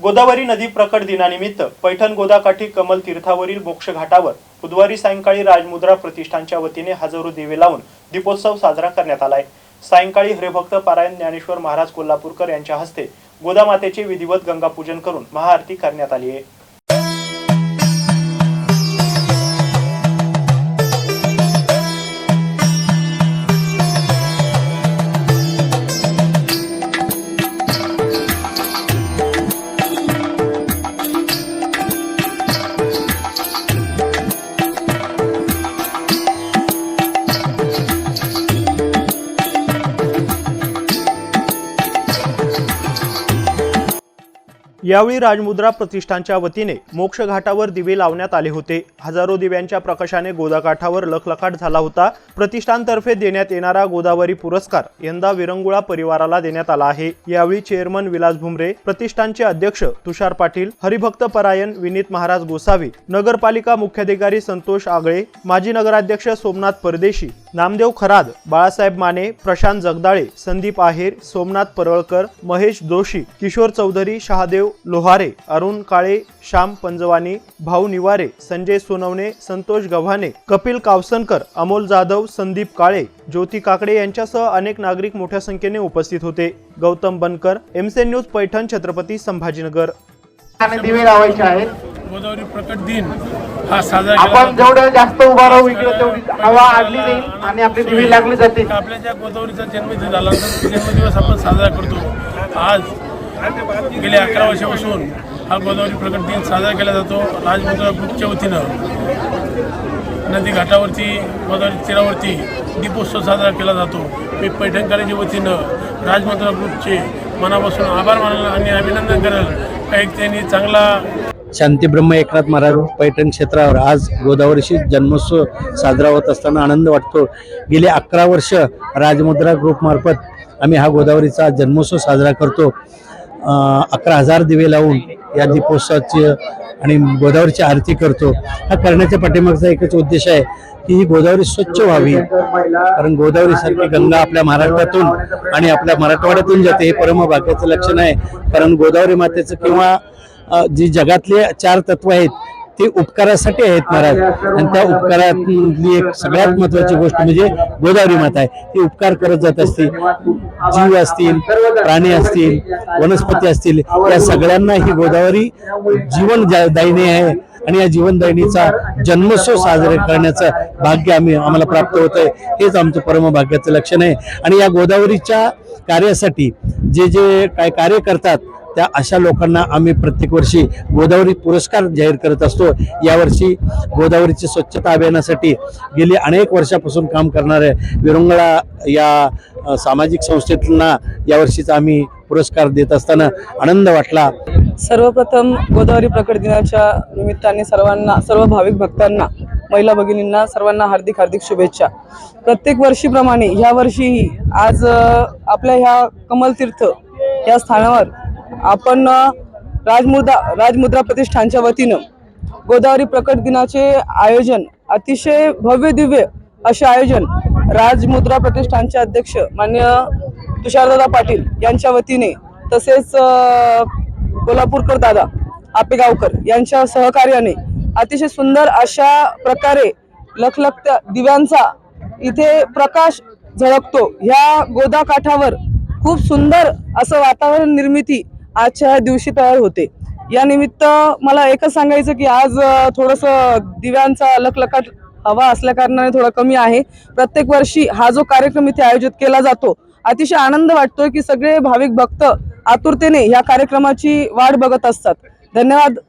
गोदावरी नदी प्रकट दिनानिमित्त पैठण गोदाकाठी कमल तीर्थावरील मोक्ष घाटावर बुधवारी सायंकाळी राजमुद्रा प्रतिष्ठानच्या वतीने हजारो दिवे लावून दीपोत्सव साजरा करण्यात आलाय. सायंकाळी हरिभक्त पारायण ज्ञानेश्वर महाराज कोल्हापूरकर यांच्या हस्ते गोदामातेचे विधिवत गंगापूजन करून महाआरती करण्यात आली आहे. यावेळी राजमुद्रा प्रतिष्ठानच्या वतीने मोक्षघाटावर दिवे लावण्यात आले होते. हजारो दिव्यांच्या प्रकाशाने गोदाकाठावर लखलखाट झाला होता. प्रतिष्ठानतर्फे देण्यात येणारा गोदावरी पुरस्कार यंदा विरंगुळा परिवाराला देण्यात आला आहे. यावेळी चेअरमन विलास भुमरे प्रतिष्ठानचे अध्यक्ष तुषार पाटील हरिभक्त परायण विनीत महाराज गोसावी नगरपालिका मुख्याधिकारी संतोष आगळे माजी नगराध्यक्ष सोमनाथ परदेशी नामदेव खराद बाळासाहेब माने प्रशांत जगदाळे संदीप आहेर सोमनाथ परळकर महेश जोशी किशोर चौधरी शहादेव लोहारे अरुण काळे श्याम पंजवानी भाऊ निवारे संजय सोनवणे संतोष गव्हाणे कपिल कावसनकर अमोल जाधव संदीप काळे ज्योती काकडे यांच्यासह अनेक नागरिक मोठ्या संख्येने उपस्थित होते. गौतम बनकर एमसे न्यूज पैठण छत्रपती संभाजीनगर. दिवे लावायचे आहेत. गोदावरी प्रकट दिन हा साजरा आपण जातो. जेवढं जास्त उभा राहू इकडे तेवढी हवा आडली जाईल आणि आपली दिवे लागली जातील. आपल्या ज्या गोदावरीचा जन्मदिन झाला जन्मदिवस आपण साजरा करतो. आज गेल्या अकरा वर्षापासून हा गोदावरी प्रकट दिन साजरा केला जातो. राजमुद्रा ग्रुपच्या वतीनं नदी घाटावरती गोदावरी तीरावरती दीपोत्सव साजरा केला जातो. मी पैठणकरांच्या वतीनं राजमुद्रा ग्रुपचे मनापासून आभार मानल आणि अभिनंदन करेल. काही त्यांनी चांगला शांती ब्रह्म एकनाथ महाराज पैठण क्षेत्रावर आज गोदावरीशी जन्मोत्सव साजरा होत असताना आनंद वाटतो. गेले अकरा वर्ष राजमुद्रा ग्रुपमार्फत आम्ही हा गोदावरीचा जन्मोत्सव साजरा करतो. अकरा हजार दिवे लावून या दीपोत्सवाची आणि गोदावरीची आरती करतो. हा करण्याच्या पाठीमागचा एकच उद्देश आहे की ही गोदावरी स्वच्छ व्हावी. कारण गोदावरी सारखी गंगा आपल्या महाराष्ट्रातून आणि आपल्या मराठवाड्यातून जाते हे परमभाग्याचं लक्षण आहे. कारण गोदावरी मातेचं किंवा जी जगातले चार तत्व आहेत ते उपकारासाठी आहेत महाराज. आणि त्या उपकारातली एक सगळ्यात महत्वाची गोष्ट म्हणजे गोदावरी माता आहे. ती उपकार करत जात असते. जीव असतील प्राणी असतील वनस्पती असतील या सगळ्यांना ही गोदावरी जीवन जा- दायिनी आहे. आणि या जीवनदायिनीचा जन्मोत्सव साजरे करण्याचं भाग्य आम्ही आम्हाला प्राप्त होत आहे. हेच आमचं परमभाग्याचं लक्षण आहे. आणि या गोदावरीच्या कार्यासाठी जे जे काय कार्य करतात त्या अशा लोकांना आम्ही प्रत्येक वर्षी गोदावरी पुरस्कार जाहीर करत असतो. यावर्षी गोदावरीची स्वच्छता अभियानासाठी गेली अनेक वर्षापासून काम करणारे विरंगळा या सामाजिक संस्थेतना यावर्षीचा आम्ही पुरस्कार देत असताना आनंद वाटला. सर्वप्रथम गोदावरी प्रकट दिनाच्या निमित्ताने सर्वांना सर्व भाविक भक्तांना महिला भगिनींना सर्वांना हार्दिक हार्दिक शुभेच्छा. प्रत्येक वर्षीप्रमाणे ह्या वर्षीही आज आपल्या ह्या कमलतीर्थ या स्थानावर आपण राजमुद्रा राजमुद्रा प्रतिष्ठानच्या वतीनं गोदावरी प्रकट दिनाचे आयोजन अतिशय भव्य दिव्य असे आयोजन राजमुद्रा प्रतिष्ठानचे अध्यक्ष मान्य तुषारदादा पाटील यांच्या वतीने तसेच कोल्हापूरकर दादा आपेगावकर यांच्या सहकार्याने अतिशय सुंदर अशा प्रकारे लखलखत्या दिव्यांचा इथे प्रकाश झळकतो. ह्या गोदा काठावर खूप सुंदर असं वातावरण निर्मिती आजच्या ह्या दिवशी तयार होते. या निमित्त मला एकच सांगायचं की आज थोडंसं दिव्यांचा लखलखाट हवा असल्या कारणाने थोडा कमी आहे. प्रत्येक वर्षी हा जो कार्यक्रम इथे आयोजित केला जातो अतिशय आनंद वाटतोय की सगळे भाविक भक्त आतुरतेने या कार्यक्रमाची वाट बघत असतात. धन्यवाद.